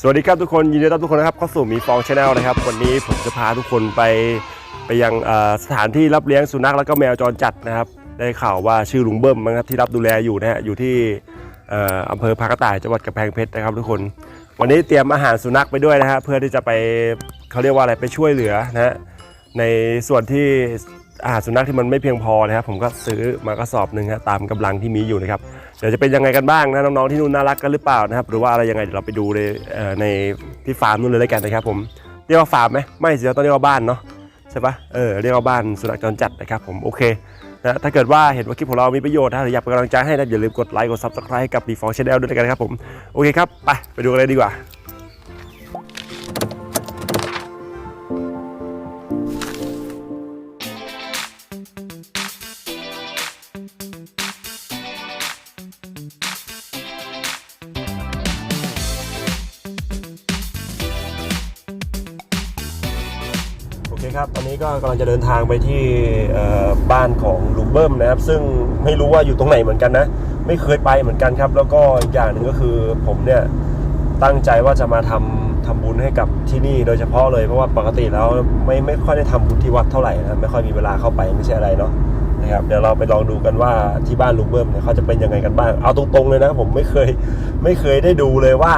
สวัสดีครับทุกคนยินดีต้อนรับทุกคนนะครับเข้าสู่มีฟองชาแนลนะครับ วันนี้ผมจะพาทุกคนไปไปยังสถานที่รับเลี้ยงสุนัขแล้วก็แมวจรจัดนะครับ ได้ข่าวว่าชื่อลุงเบิ้มนะครับที่รับดูแลอยู่นะฮะอยู่ที่เอ่ออำเภอพากระต่ายจังหวัดกำแพงเพชรนะครับ ทุกคนวันนี้เตรียมอาหารสุนัขไปด้วยนะฮะเพื่อที่จะไปเขาเรียกว่าอะไรไปช่วยเหลือนะฮะในส่วนที่ อาหารสุนัขที่มันไม่เพียงพอนะครับ ผมก็ซื้อมากระสอบหนึ่งฮะตามกำลังที่มีอยู่นะครับเดี๋ยวจะเป็นยังไงกันบ้างนะน้องๆที่นู่นน่ารักกันหรือเปล่านะครับ หรือว่าอะไรยังไงเดี๋ยวเราไปดูในเอ่อในที่ฟาร์มนู่นเลยแล้วกันนะครับ ผมเรียกว่าฟาร์มไหมไม่สิเราต้องเรียกว่าบ้านเนาะใช่ปะเออเรียกว่าบ้านสุนัขจรจัดนะครับ ผมโอเคนะถ้าเกิดว่าเห็นว่าคลิปของเรามีประโยชน์นะหรืออยากเป็นกำลังใจให้นะอย่าลืมกดไลค์กด subscribe ให้กับ b ีฟองชาแนลด้วยกันนะครับผมโอเคครับไปไปดูกันเลยดีกว่า โอเครับ ตอนนี้ก็กำลังจะเดินทางไปที่บ้านของลุงเบิ้มนะครับ ซึ่งไม่รู้ว่าอยู่ตรงไหนเหมือนกันนะ ไม่เคยไปเหมือนกันครับ แล้วก็อีกอย่างหนึ่งก็คือผมเนี่ยตั้งใจว่าจะมาทำทำบุญให้กับที่นี่โดยเฉพาะเลย เพราะว่าปกติแล้วไม่ไม่ค่อยได้ทำบุญที่วัดเท่าไหร่นะไม่ค่อยมีเวลาเข้าไปไม่ใช่อะไรเนาะนะครับเดี๋ยวเราไปลองดูกันว่าที่บ้านลุงเบิ้มเนี่ยเขาจะเป็นยังไงกันบ้าง เอาตรงๆเลยนะผมไม่เคยไม่เคยได้ดูเลยว่า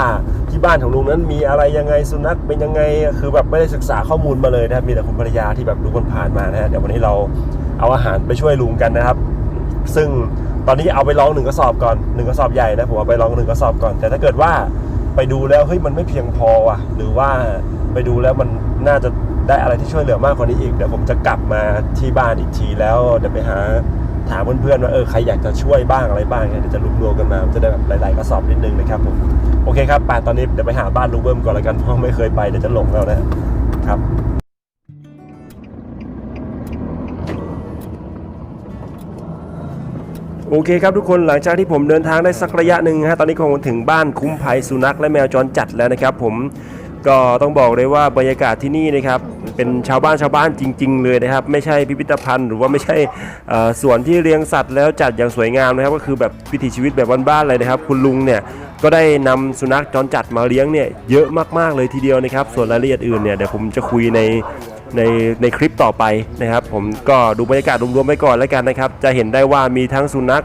ที่บ้านของลุงนั้นมีอะไรยังไงสุนัขเป็นยังไงคือแบบไม่ได้ศึกษาข้อมูลมาเลยนะครับมีแต่คุณภรรยาที่แบบรู้คนผ่านมานะฮะเดี๋ยววันนี้เราเอาอาหารไปช่วยลุงกันนะครับ ซึ่งตอนนี้เอาไปลองหนึ่งกระสอบก่อนหนึ่งกระสอบใหญ่นะผมเอาไปลองหนึ่งกระสอบก่อน แต่ถ้าเกิดว่าไปดูแล้วเฮ้ยมันไม่เพียงพอว่ะ หรือว่าไปดูแล้วมันน่าจะได้อะไรที่ช่วยเหลือมากกว่านี้อีกเดี๋ยวผมจะกลับมาที่บ้านอีกทีแล้วเดี๋ยวไปหา ถามเพื่อนๆว่าเออใครอยากจะช่วยบ้างอะไรบ้างเนี่ยเดี๋ยวจะรวมกันมาจะได้แบบหลายๆกระสอบนิดนึงนะครับผมโอเคครับไปตอนนี้เดี๋ยวไปหาบ้านลุงเบิ้มก่อนละกันเพราะไม่เคยไปเดี๋ยวจะหลงแล้วนะครับโอเคครับทุกคนหลังจากที่ผมเดินทางได้สักระยะหนึ่งฮะตอนนี้คงถึงบ้านคุ้มภัยสุนัขและแมวจรจัดแล้วนะครับ ผมก็ต้องบอกเลยว่าบรรยากาศที่นี่นะครับ เป็นชาวบ้านชาวบ้านจริง ๆ เลยนะครับ ไม่ใช่พิพิธภัณฑ์ หรือว่าไม่ใช่สวนที่เลี้ยงสัตว์แล้วจัดอย่างสวยงามนะครับ ก็คือแบบวิถีชีวิตแบบบ้านๆเลยนะครับ คุณลุงเนี่ยก็ได้นำสุนัขจรจัดมาเลี้ยงเนี่ยเยอะมากๆเลยทีเดียวนะครับ ส่วนรายละเอียดอื่นเนี่ยเดี๋ยวผมจะคุยในในในคลิปต่อไปนะครับ ผมก็ดูบรรยากาศรวมๆไปก่อนแล้วกันนะครับ จะเห็นได้ว่ามีทั้งสุนัข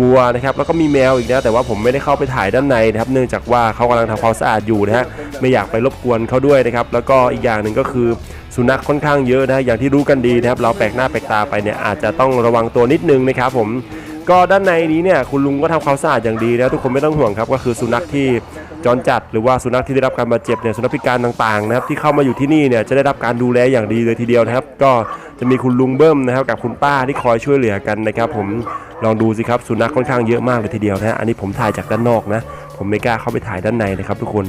วัวนะครับ แล้วก็มีแมวอีกนะแต่ว่าผมไม่ได้เข้าไปถ่ายด้านในนะครับ เนื่องจากว่าเขากำลังทำความสะอาดอยู่นะฮะไม่อยากไปรบกวนเขาด้วยนะครับ แล้วก็อีกอย่างหนึ่งก็คือ สุนัขค่อนข้างเยอะนะอย่างที่รู้กันดีนะครับเราแปลกหน้าแปลกตาไปเนี่ยอาจจะต้องระวังตัวนิดนึงนะครับผมก็ด้านในนี้เนี่ยคุณลุงก็ทำความสะอาดอย่างดีนะทุกคนไม่ต้องห่วงครับก็คือสุนัขที่จรจัด หรือว่าสุนัขที่ได้รับการบาดเจ็บเนี่ยสุนัขพิการต่างๆนะครับที่เข้ามาอยู่ที่นี่เนี่ยจะได้รับการดูแลอย่างดีเลยทีเดียวนะครับ ก็จะมีคุณลุงเบิ้มนะครับกับคุณป้าที่คอยช่วยเหลือกันนะครับ ผมลองดูสิครับสุนัขค่อนข้างเยอะมากเลยทีเดียวนะอันนี้ผมถ่ายจากด้านนอกนะ ผมไม่กล้าเข้าไปถ่ายด้านในนะครับ ทุกคน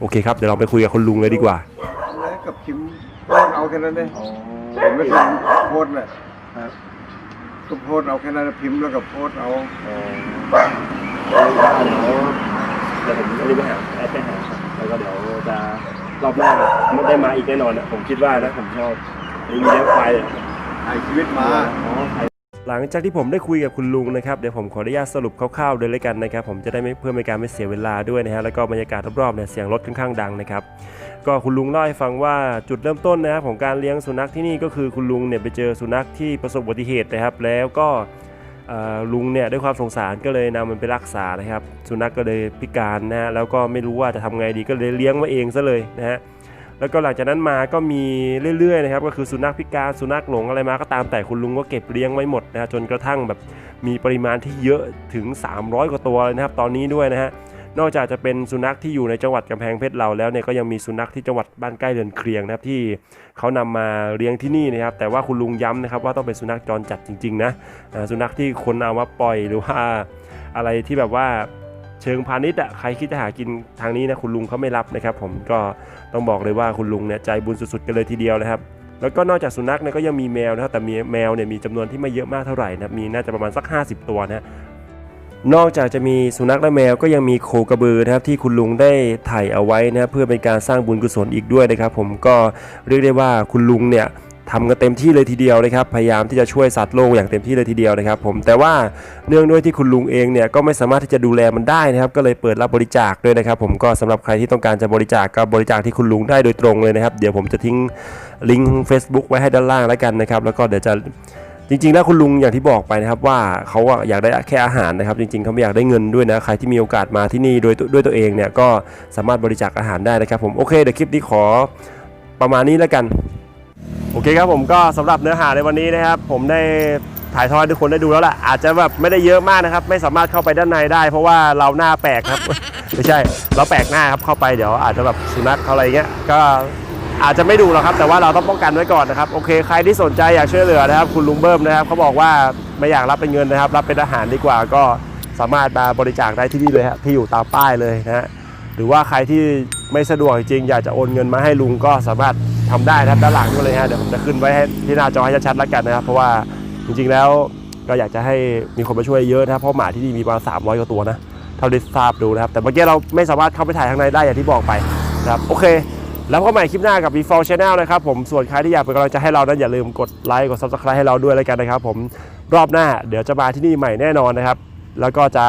โอเคครับเดี๋ยวเราไปคุยกับคุณลุงเลยดีกว่าแล้วกับพิม โพสต์เอาแค่นั้นเองผมไม่ทำโพสต์เลยก็โพสต์เอาแค่นั้นพิมพ์แล้วก็โพสต์เอาเดี๋ยวผมจะรีบไปหาแอดไปหาแล้วก็เดี๋ยวจะรอบหน้าไม่ได้มาอีกแน่นอนนะผมคิดว่านะผมชอบมีเลี้ยงควายเลยถ่ายชีวิตมา หลังจากที่ผมได้คุยกับคุณลุงนะครับเดี๋ยวผมขออนุญาตสรุปคร่าวๆเลยเลยกันนะครับผมจะได้ไม่เพื่อไม่การไม่เสียเวลาด้วยนะฮะแล้วก็บรรยากาศรอบๆเนี่ยเสียงรถค่อนข้างดังนะครับก็คุณลุงเล่าให้ฟังว่าจุดเริ่มต้นนะครับของการเลี้ยงสุนัขที่นี่ก็คือคุณลุงเนี่ยไปเจอสุนัขที่ประสบอุบัติเหตุนะครับ แล้วก็ลุงเนี่ยด้วยความสงสารก็เลยนำมันไปรักษานะครับ สุนัขก็เลยพิการนะฮะแล้วก็ไม่รู้ว่าจะทำไงดีก็เลยเลี้ยงมาเองซะเลยนะฮะ แล้วก็หลังจากนั้นมาก็มีเรื่อยๆนะครับก็คือสุนัขพิการสุนัขหลงอะไรมาก็ตามแต่คุณลุงก็เก็บเลี้ยงไว้หมดนะจนกระทั่งแบบมีปริมาณที่เยอะถึง 300 กว่าตัวเลยนะครับตอนนี้ด้วยนะฮะนอกจากจะเป็นสุนัขที่อยู่ในจังหวัดกำแพงเพชรเราแล้วเนี่ยก็ยังมีสุนัขที่จังหวัดบ้านใกล้เรือนเคียงนะครับที่เขานำมาเลี้ยงที่นี่นะครับแต่ว่าคุณลุงย้ำนะครับว่าต้องเป็นสุนัขจรจัดจริงๆนะสุนัขที่คนเอามาปล่อยหรือว่าอะไรที่แบบว่า เชิงพาณิชย์อะใครคิดจะหากินทางนี้นะคุณลุงเขาไม่รับนะครับ ผมก็ต้องบอกเลยว่าคุณลุงเนี่ยใจบุญสุดๆกันเลยทีเดียวนะครับแล้วก็นอกจากสุนัขเนี่ยก็ยังมีแมวนะครับแต่มีแมวเนี่ยมีจำนวนที่ไม่เยอะมากเท่าไหร่นะมีน่าจะประมาณสัก 50 ตัวนะนอกจากจะมีสุนัขและแมวก็ยังมีโคกระบือนะครับที่คุณลุงได้ถ่ายเอาไว้นะเพื่อเป็นการสร้างบุญกุศลอีกด้วยนะครับ ผมก็เรียกได้ว่าคุณลุงเนี่ย ทำกันเต็มที่เลยทีเดียวนะครับ พยายามที่จะช่วยสัตว์โลกอย่างเต็มที่เลยทีเดียวนะครับ ผมแต่ว่าเนื่องด้วยที่คุณลุงเองเนี่ยก็ไม่สามารถที่จะดูแลมันได้นะครับ ก็เลยเปิดรับบริจาคด้วยนะครับ ผมก็สำหรับใครที่ต้องการจะบริจาคก็บริจาคที่คุณลุงได้โดยตรงเลยนะครับ เดี๋ยวผมจะทิ้งลิงก์ Facebook ไว้ให้ด้านล่างแล้วกันนะครับ แล้วก็เดี๋ยวจะจริงๆแล้วคุณลุงอย่างที่บอกไปนะครับว่าเขาอะอยากได้แค่อาหารนะครับ จริงๆเขาไม่อยากได้เงินด้วยนะใครที่มีโอกาสมาที่นี่โดยด้วยตัวเองเนี่ยก็สามารถบริจาคอาหารได้นะครับ ผมโอเคเดี๋ยวคลิปนี้ขอประมาณนี้แล้วกัน โอเคครับผมก็สำหรับเนื้อหาในวันนี้นะครับ ผมได้ถ่ายทอดทุกคนได้ดูแล้วแหละอาจจะแบบไม่ได้เยอะมากนะครับ ไม่สามารถเข้าไปด้านในได้ เพราะว่าเราหน้าแปลกครับ ไม่ใช่ เราแปลกหน้าครับเข้าไปเดี๋ยวอาจจะแบบสุนัขเขาอะไรเงี้ยก็อาจจะไม่ดูหรอกครับ แต่ว่าเราต้องป้องกันไว้ก่อนนะครับโอเคใครที่สนใจอยากช่วยเหลือนะครับ คุณลุงเบิ้มนะครับเขาบอกว่าไม่อยากรับเป็นเงินนะครับ รับเป็นอาหารดีกว่าก็สามารถมาบริจาคได้ที่นี่เลยฮะที่อยู่ตามป้ายเลยนะฮะหรือว่าใครที่ไม่สะดวกจริงอยากจะโอนเงินมาให้ลุงก็สามารถทำได้นะด้านหลังนี่เลยฮะเดี๋ยวผมจะขึ้นไว้ให้ที่หน้าจอให้ชัดๆแล้วกันนะครับเพราะว่าจริงๆแล้วก็อยากจะให้มีคนมาช่วยเยอะนะเพราะหมาที่นี่มีประมาณ300กว่าตัวนะเท่าที่ทราบดูนะครับ แต่เมื่อกี้เราไม่สามารถเข้าไปถ่ายข้างในได้อย่างที่บอกไปนะครับโอเค แล้วพบกันใหม่คลิปหน้ากับ v 4 Channel นะครับผมส่วนใครที่อยากเป็นกำลังใจให้เรานั้นอย่าลืมกดไลค์กด Subscribe ให้เราด้วยแล้วกันนะครับ ผมรอบหน้า เดี๋ยวจะมาที่นี่ใหม่แน่นอนนะครับ แล้วก็จะ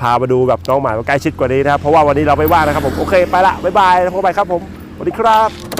พามาดูแบบน้องหมาใกล้ชิดกว่านี้นะครับเพราะว่าวันนี้เราไม่ว่างนะครับผมโอเคไปละบ๊ายบายแล้วพบกันใหม่ครับผมสวัสดีครับ